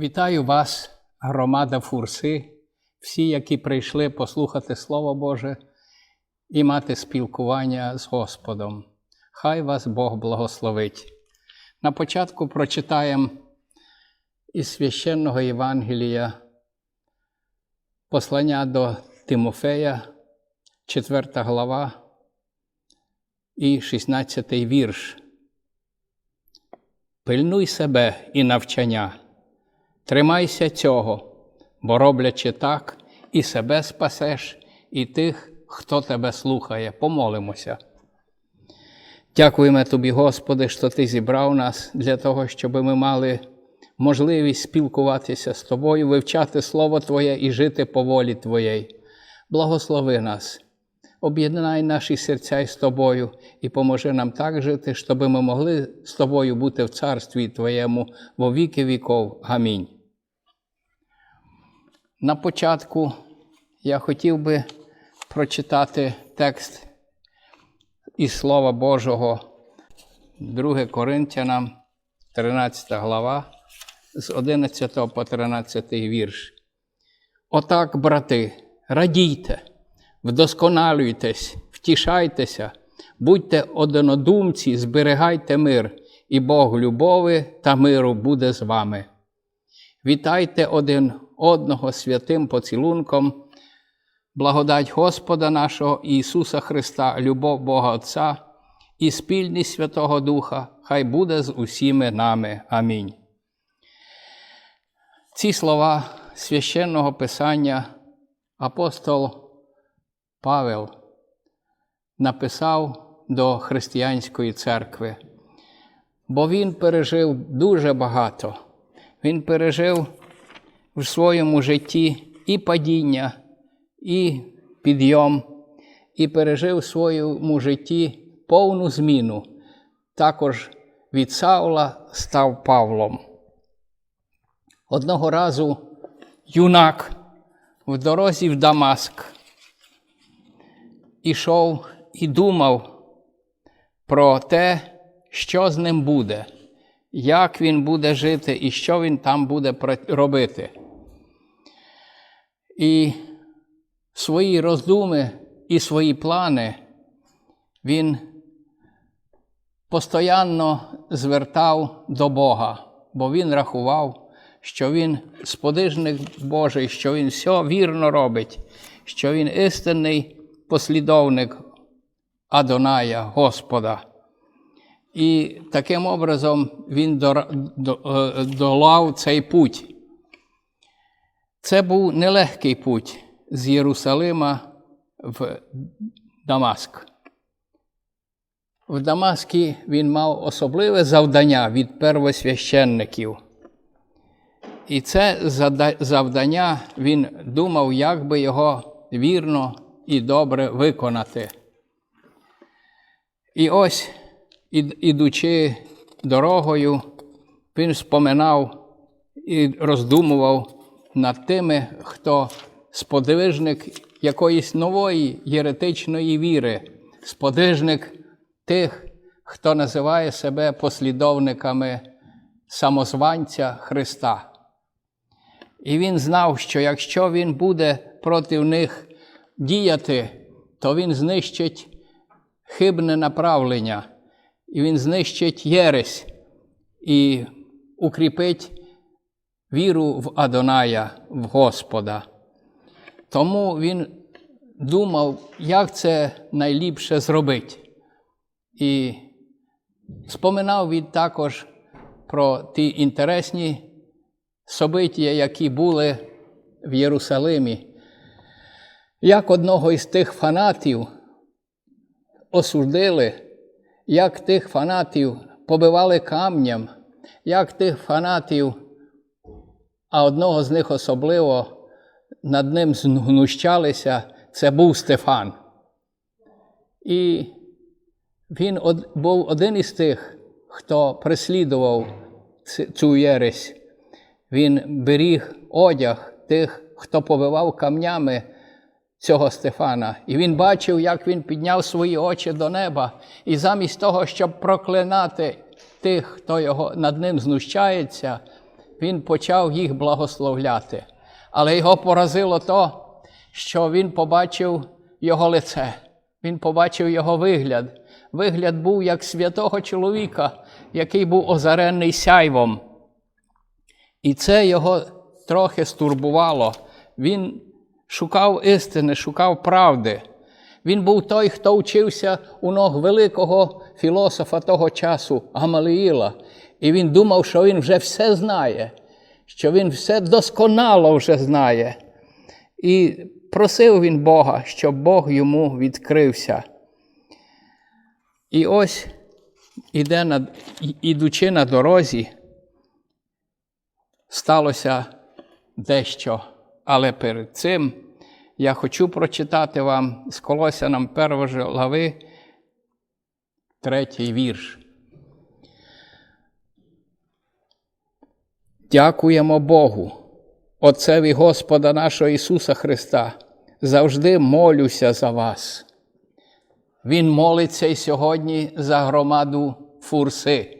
Вітаю вас, громада Фурси, всі, які прийшли послухати Слово Боже і мати спілкування з Господом. Хай вас Бог благословить. На початку прочитаємо із священного Євангелія послання до Тимофея, 4 глава і 16 вірш. Пильнуй себе і навчання. Тримайся цього, бо роблячи так, і себе спасеш, і тих, хто тебе слухає. Помолимося. Дякуємо тобі, Господи, що Ти зібрав нас для того, щоб ми мали можливість спілкуватися з Тобою, вивчати Слово Твоє і жити по волі Твоєї. Благослови нас, об'єднай наші серця із Тобою і поможи нам так жити, щоб ми могли з Тобою бути в Царстві Твоєму во віки віков. Амінь. На початку я хотів би прочитати текст із Слова Божого, 2 Коринтянам, 13 глава, з 11 по 13 вірш. Отак, брати, радійте, вдосконалюйтесь, втішайтеся, будьте одинодумці, зберігайте мир, і Бог любови та миру буде з вами. Вітайте один одного святим поцілунком, благодать Господа нашого Ісуса Христа, любов Бога Отця і спільність Святого Духа, хай буде з усіми нами. Амінь. Ці слова священного Писання апостол Павел написав до християнської церкви, бо він пережив дуже багато. Він пережив в своєму житті і падіння, і підйом, і пережив в своєму житті повну зміну. Також від Саула став Павлом. Одного разу юнак в дорозі в Дамаск ішов і думав про те, що з ним буде, як він буде жити і що він там буде робити. І свої роздуми і свої плани він постоянно звертав до Бога, бо він рахував, що він сподижник Божий, що він все вірно робить, що він істинний послідовник Адоная, Господа. І таким образом він долав цей путь. Це був нелегкий путь з Єрусалима в Дамаск. В Дамаскі він мав особливе завдання від первосвященників. І це завдання він думав, як би його вірно і добре виконати. І ось, ідучи дорогою, він споминав і роздумував над тими, хто сподвижник якоїсь нової єретичної віри, сподвижник тих, хто називає себе послідовниками самозванця Христа. І він знав, що якщо він буде проти них діяти, то він знищить хибне направлення, і він знищить єресь і укріпить віру в Адоная, в Господа. Тому він думав, як це найліпше зробити. І споминав він також про ті інтересні собиття, які були в Єрусалимі. Як одного із тих фанатів осудили, як тих фанатів побивали камням, як тих фанатів, а одного з них особливо над ним знущалися, це був Стефан. І він був один із тих, хто преслідував цю єресь. Він беріг одяг тих, хто побивав камнями цього Стефана. І він бачив, як він підняв свої очі до неба, і замість того, щоб проклинати тих, хто його над ним знущається, він почав їх благословляти. Але його поразило то, що він побачив його лице, він побачив його вигляд. Вигляд був як святого чоловіка, який був озарений сяйвом. І це його трохи стурбувало. Він шукав істини, шукав правди. Він був той, хто вчився у ног великого філософа того часу, Гамаліїла. І він думав, що він вже все знає, що він все досконало вже знає. І просив він Бога, щоб Бог йому відкрився. І ось, іде на, ідучи на дорозі, сталося дещо. Але перед цим я хочу прочитати вам з Колосянам першої глави, третій вірш. Дякуємо Богу, Отцеві Господа нашого Ісуса Христа. Завжди молюся за вас. Він молиться і сьогодні за громаду Фурси.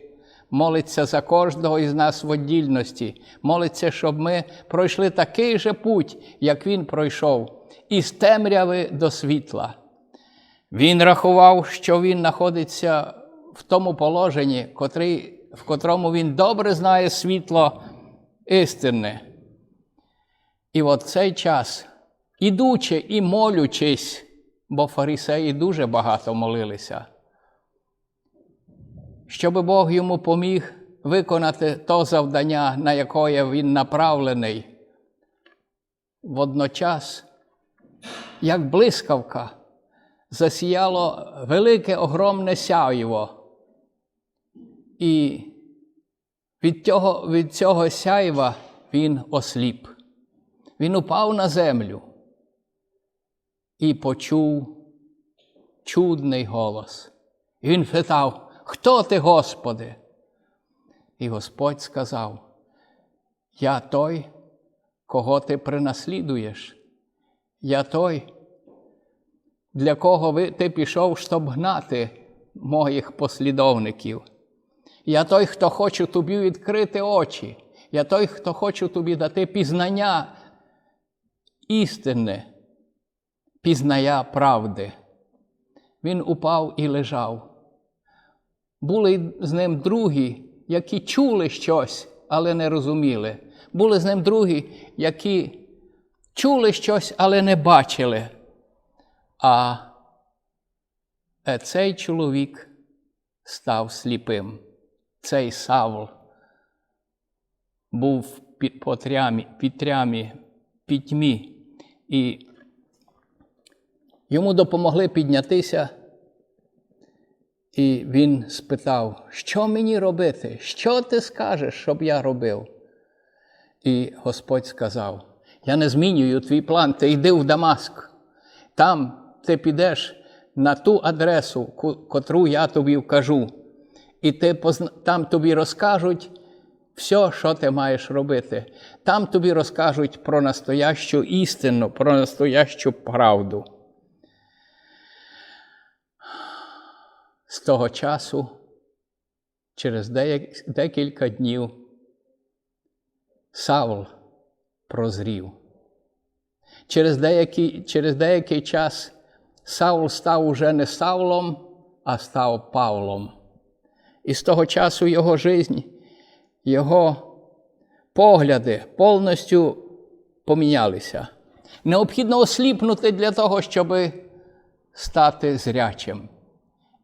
Молиться за кожного із нас в віддільності. Молиться, щоб ми пройшли такий же путь, як він пройшов, із темряви до світла. Він рахував, що він знаходиться в тому положенні, котрий, в котрому він добре знає світло істинне. І от цей час, ідучи і молючись, бо фарисеї дуже багато молилися, щоб Бог йому поміг виконати то завдання, на яке він направлений. Водночас, як блискавка, засіяло велике огромне сяйво. І від цього, від цього сяйва він осліп. Він упав на землю і почув чудний голос. І він питав, Хто ти, Господи? І Господь сказав: Я той, кого ти принаслідуєш. Я той, для кого ви, ти пішов, щоб гнати моїх послідовників. Я той, хто хочу тобі відкрити очі. Я той, хто хочу тобі дати пізнання істини, пізнання правди. Він упав і лежав. Були з ним другі, які чули щось, але не розуміли. Були з ним другі, які чули щось, але не бачили. А цей чоловік став сліпим. Цей Савл був під, по трямі, під пітьмі, і йому допомогли піднятися. І він спитав, що мені робити? Що ти скажеш, щоб я робив? І Господь сказав: Я не змінюю твій план, ти йди в Дамаск. Там ти підеш на ту адресу, котру я тобі вкажу. І ти там тобі розкажуть все, що ти маєш робити. Там тобі розкажуть про настоящу істину, про настоящу правду. З того часу, через декілька днів, Савл прозрів. Через деякий, через деякий час Савл став уже не Савлом, а став Павлом. І з того часу його життя, його погляди повністю помінялися. Необхідно осліпнути для того, щоб стати зрячим.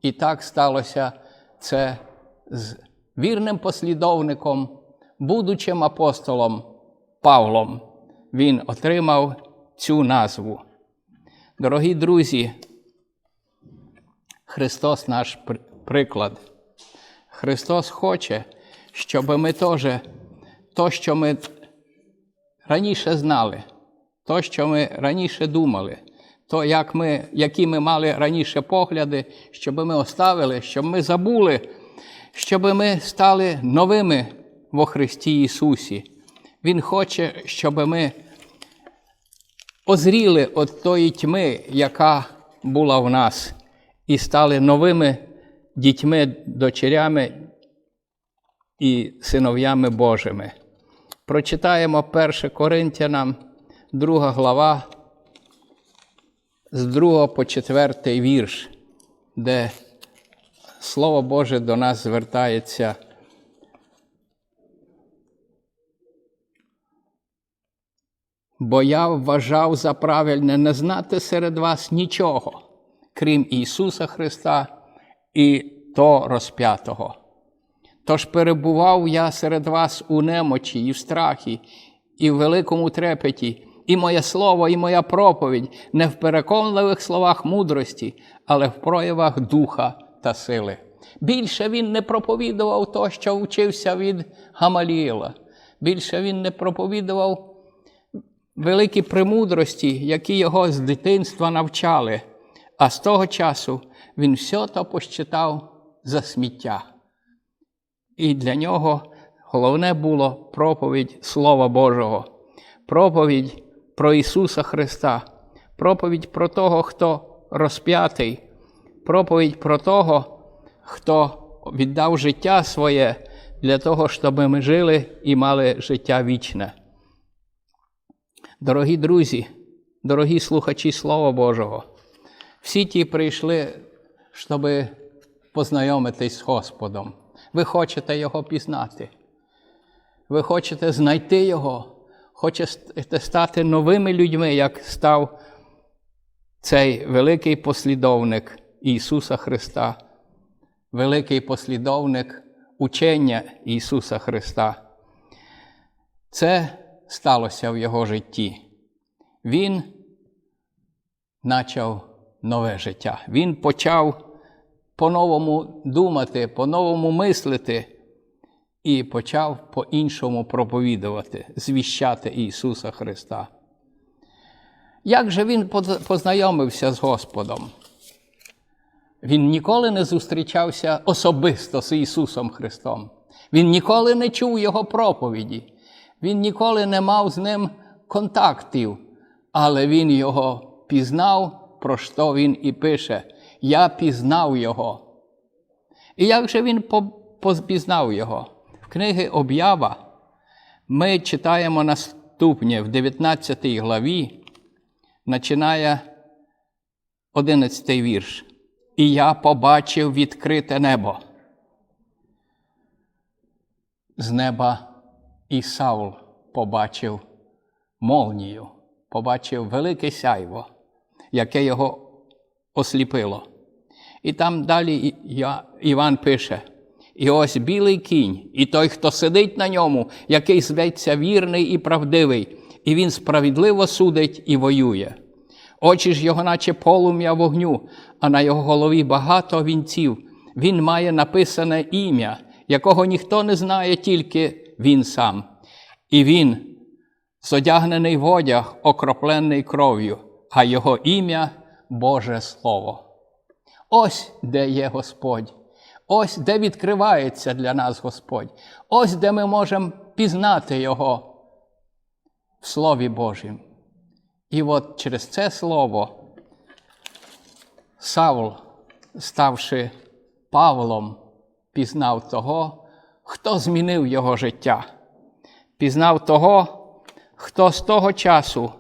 І так сталося це з вірним послідовником, будучим апостолом Павлом. Він отримав цю назву. Дорогі друзі, Христос наш приклад. Христос хоче, щоб ми теж то, що ми раніше знали, то, що ми раніше думали, то, як ми, які ми мали раніше погляди, щоб ми оставили, щоб ми забули, щоб ми стали новими во Христі Ісусі. Він хоче, щоб ми озріли від тої тьми, яка була в нас, і стали новими дітьми, дочерями і синов'ями Божими. Прочитаємо 1 Коринтянам, 2 глава, з 2 по 4 вірш, де Слово Боже до нас звертається. Бо я вважав за правильне не знати серед вас нічого, крім Ісуса Христа і то розп'ятого. Тож перебував я серед вас у немочі, і в страхі, і в великому трепеті, і моє слово, і моя проповідь не в переконливих словах мудрості, але в проявах духа та сили. Більше він не проповідував то, що вчився від Гамаліїла. Більше він не проповідував великі премудрості, які його з дитинства навчали, а з того часу він все то посчитав за сміття. І для нього головне було проповідь Слова Божого, проповідь про Ісуса Христа, проповідь про того, хто розп'ятий, проповідь про того, хто віддав життя своє для того, щоб ми жили і мали життя вічне. Дорогі друзі, дорогі слухачі Слова Божого, всі ті прийшли, щоб познайомитись з Господом. Ви хочете Його пізнати. Ви хочете знайти Його, хочете стати новими людьми, як став цей великий послідовник Ісуса Христа, великий послідовник учення Ісуса Христа. Це сталося в Його житті. Він почав нове життя. Він почав по-новому думати, по-новому мислити і почав по-іншому проповідувати, звіщати Ісуса Христа. Як же він познайомився з Господом? Він ніколи не зустрічався особисто з Ісусом Христом. Він ніколи не чув Його проповіді. Він ніколи не мав з ним контактів, але він його пізнав, про що він і пише. Я пізнав його. І як же він пізнав його? В книги Об'ява ми читаємо наступне в 19 главі, починає 11 вірш. І я побачив відкрите небо. З неба і Саул побачив молнію, побачив велике сяйво, яке його осліпило. І там далі Іван пише: і ось білий кінь, і той, хто сидить на ньому, який зветься вірний і правдивий, і він справедливо судить і воює. Очі ж його, наче полум'я вогню, а на його голові багато вінців. Він має написане ім'я, якого ніхто не знає, тільки він сам. І він, зодягнений в одяг, окроплений кров'ю, а його ім'я Боже Слово. Ось де є Господь, ось де відкривається для нас Господь, ось де ми можемо пізнати Його в Слові Божім. І от через це слово Савл, ставши Павлом, пізнав того, хто змінив його життя, пізнав того, хто з того часу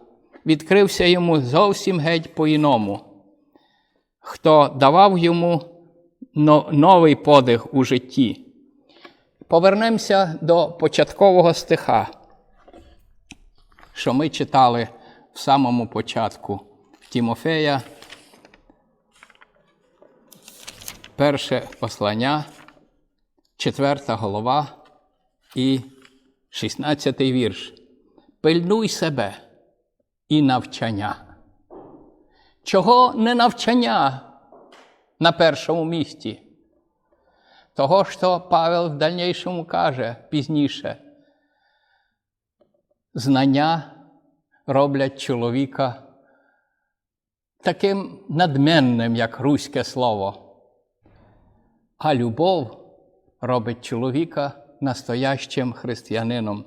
відкрився йому зовсім геть по-іному, хто давав йому новий подих у житті. Повернемося до початкового стиха, що ми читали в самому початку Тімофея. Перше послання, четверта голова і 16 вірш. Пильнуй себе і навчання. Чого не навчання на першому місці? Того, що Павел в дальнішому каже пізніше. Знання роблять чоловіка таким надменним, як руське слово. А любов робить чоловіка настоящим християнином,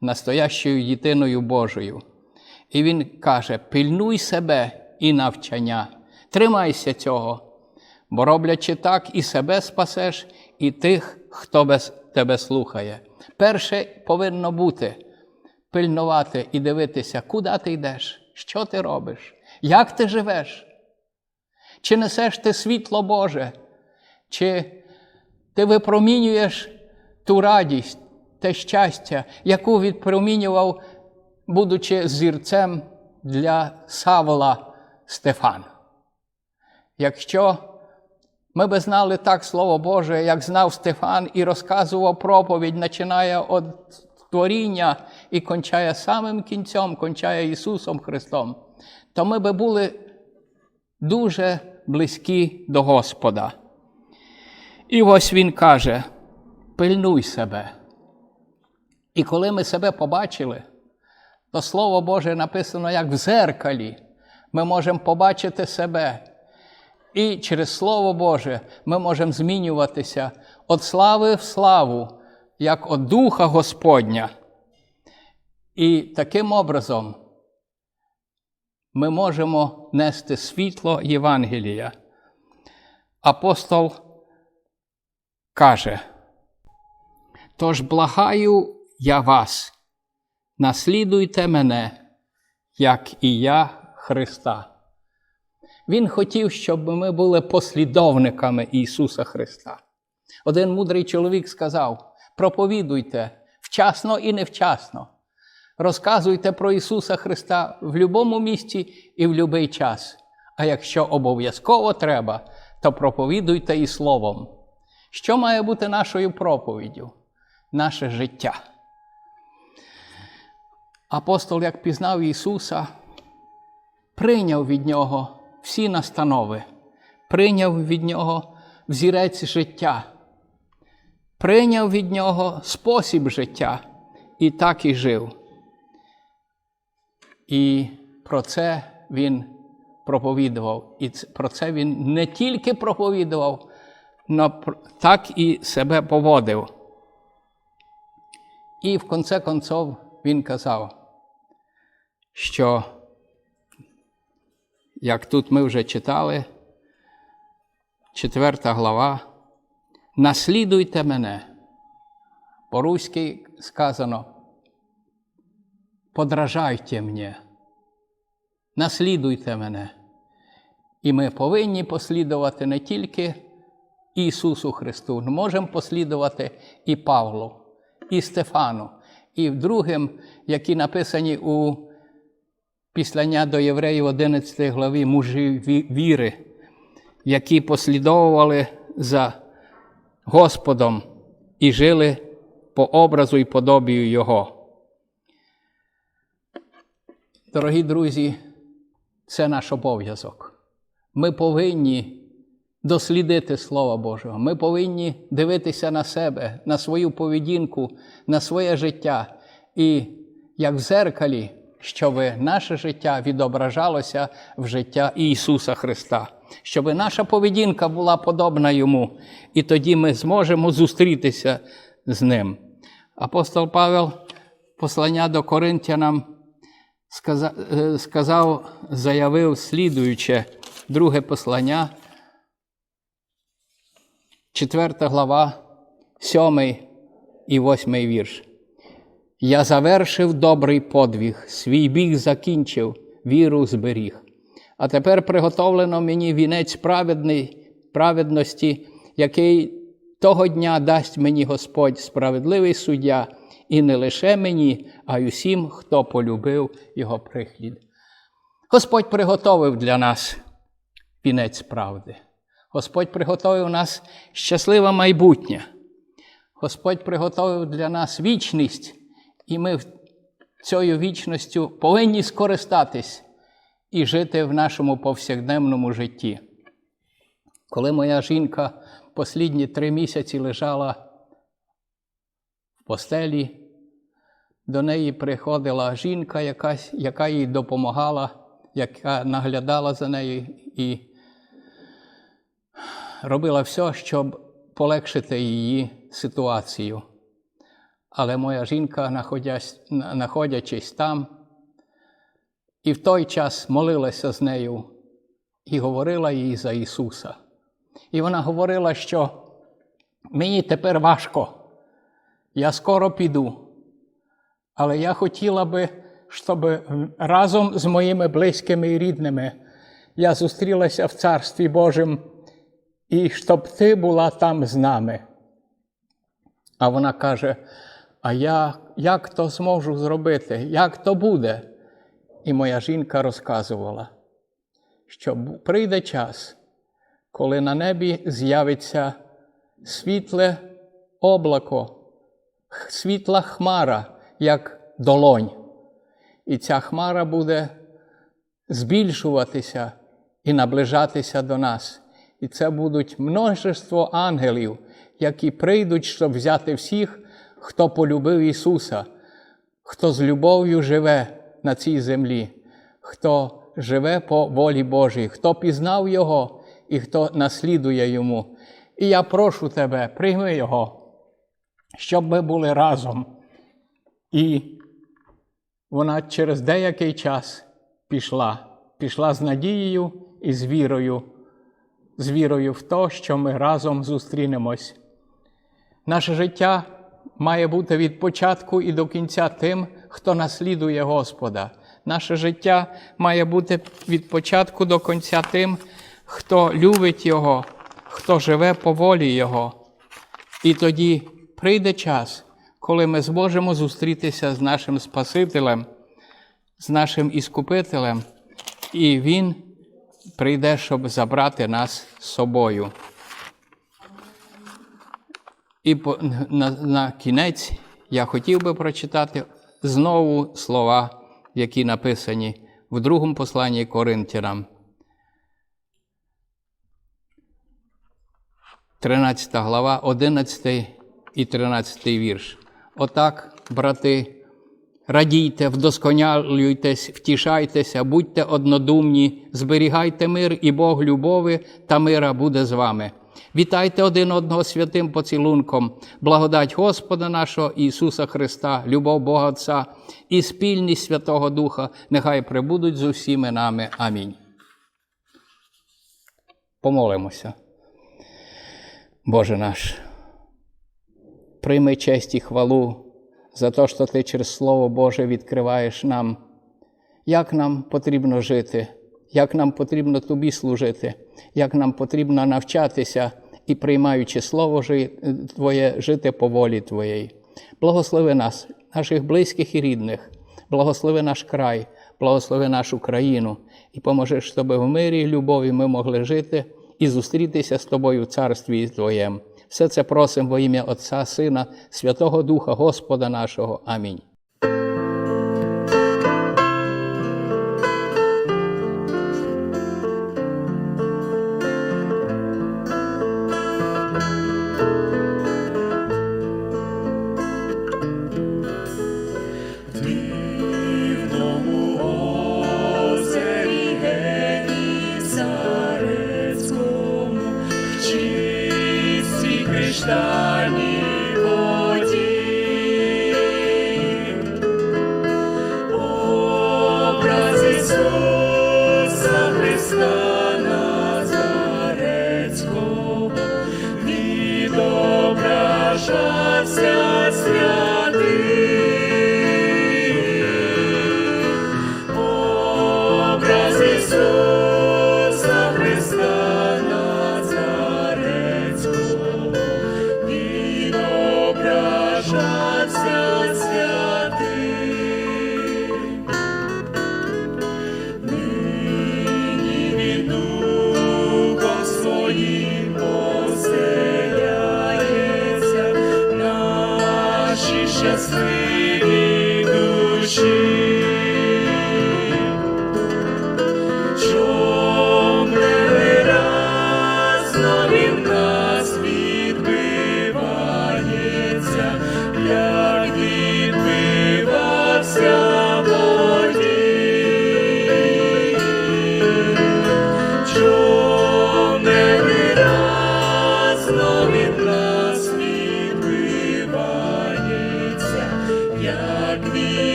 настоящою дитиною Божою. І він каже: пильнуй себе і навчання, тримайся цього, бо роблячи так, і себе спасеш, і тих, хто без тебе слухає. Перше повинно бути пильнувати і дивитися, куди ти йдеш, що ти робиш, як ти живеш. Чи несеш ти світло Боже, чи ти випромінюєш ту радість, те щастя, яку відпромінював, будучи зірцем для Савола Стефан. Якщо ми би знали так Слово Боже, як знав Стефан і розказував проповідь, починає від творіння і кончає самим кінцем, кончає Ісусом Христом, то ми би були дуже близькі до Господа. І ось Він каже: пильнуй себе. І коли ми себе побачили, то Слово Боже написано як в зеркалі. Ми можемо побачити себе. І через Слово Боже ми можемо змінюватися від слави в славу, як від Духа Господня. І таким образом ми можемо нести світло Євангелія. Апостол каже, тож благаю я вас, наслідуйте мене, як і я Христа. Він хотів, щоб ми були послідовниками Ісуса Христа. Один мудрий чоловік сказав: проповідуйте вчасно і невчасно. Розказуйте про Ісуса Христа в будь-якому місці і в будь-який час. А якщо обов'язково треба, то проповідуйте і Словом. Що має бути нашою проповіддю? Наше життя. Апостол, як пізнав Ісуса, прийняв від Нього всі настанови, прийняв від Нього взірець життя, прийняв від Нього спосіб життя і так і жив. І про це він проповідував. І про це він не тільки проповідував, так і себе поводив. І в конце концов він казав, що, як тут ми вже читали, четверта глава, наслідуйте мене. По-руськи сказано, подражайте мені, наслідуйте мене. І ми повинні послідувати не тільки Ісусу Христу, але можемо послідувати і Павлу, і Стефану, і другим, які написані у післання до Євреїв 11 главі мужі віри, які послідовували за Господом і жили по образу і подобію Його. Дорогі друзі, це наш обов'язок. Ми повинні дослідити Слово Божого. Ми повинні дивитися на себе, на свою поведінку, на своє життя. І як в зеркалі, щоб наше життя відображалося в життя Ісуса Христа, щоб наша поведінка була подобна Йому, і тоді ми зможемо зустрітися з Ним. Апостол Павел, послання до Коринтянам, сказав, заявив слідуюче друге послання, 4 глава, 7 і 8 вірш. Я завершив добрий подвиг, свій біг закінчив, віру зберіг. А тепер приготовлено мені вінець праведності, який того дня дасть мені Господь справедливий суддя, і не лише мені, а й усім, хто полюбив Його прихід. Господь приготовив для нас вінець правди. Господь приготовив нас щасливе майбутнє. Господь приготовив для нас вічність, і ми цією вічністю повинні скористатись і жити в нашому повсякденному житті. Коли моя жінка послідні три місяці лежала в постелі, до неї приходила жінка, якась, яка їй допомагала, яка наглядала за нею і робила все, щоб полегшити її ситуацію. Але моя жінка, знаходячись там, і в той час молилася з нею і говорила їй за Ісуса. І вона говорила, що мені тепер важко, я скоро піду, Але я хотіла би, щоб разом з моїми близькими і рідними я зустрілася в Царстві Божому, і щоб ти була там з нами. А вона каже: А я як то зможу зробити? Як то буде? І моя жінка розказувала, що прийде час, коли на небі з'явиться світле облако, світла хмара, як долонь. І ця хмара буде збільшуватися і наближатися до нас. І це будуть множество ангелів, які прийдуть, щоб взяти всіх, хто полюбив Ісуса, хто з любов'ю живе на цій землі, хто живе по волі Божій, хто пізнав Його і хто наслідує Йому. І я прошу тебе, прийми Його, щоб ми були разом. І вона через деякий час пішла, пішла з надією і з вірою, з вірою в те, що ми разом зустрінемось. Наше життя має бути від початку і до кінця тим, хто наслідує Господа. Наше життя має бути від початку до кінця тим, хто любить Його, хто живе по волі Його. І тоді прийде час, коли ми зможемо зустрітися з нашим Спасителем, з нашим Іскупителем, і Він прийде, щоб забрати нас з собою. І на, на кінець я хотів би прочитати знову слова, які написані в другому посланні Коринтянам. 13 глава, 11 і 13 вірш. Отак, брати, радійте, вдосконалюйтесь, втішайтеся, будьте однодумні, зберігайте мир, і Бог любови та мира буде з вами. Вітайте один одного святим поцілунком, благодать Господа нашого Ісуса Христа, любов Бога Отця і спільність Святого Духа, нехай прибудуть з усіми нами. Амінь. Помолимося. Боже наш, прийми честь і хвалу за те, що Ти через Слово Боже відкриваєш нам, як нам потрібно жити, як нам потрібно Тобі служити, як нам потрібно навчатися і, приймаючи Слово Твоє, жити по волі Твоєї. Благослови нас, наших близьких і рідних, благослови наш край, благослови нашу країну і поможи, щоб в мирі і любові ми могли жити і зустрітися з тобою в царстві і Твоєм. Все це просимо во ім'я Отця, Сина, Святого Духа, Господа нашого. Амінь.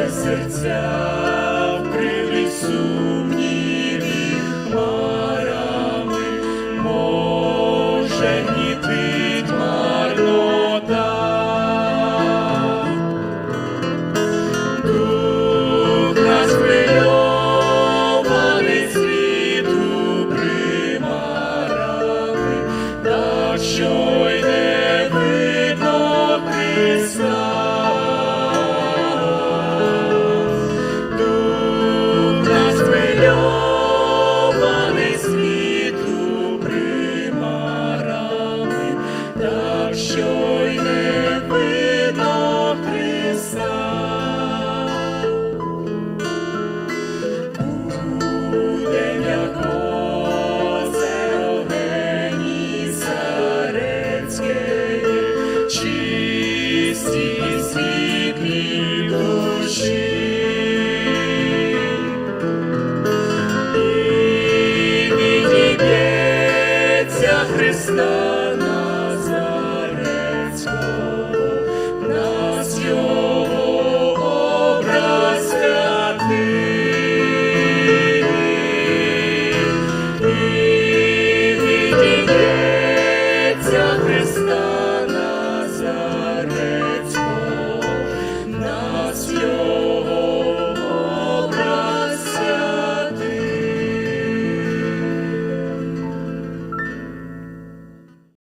Наше серця в крилі сумні.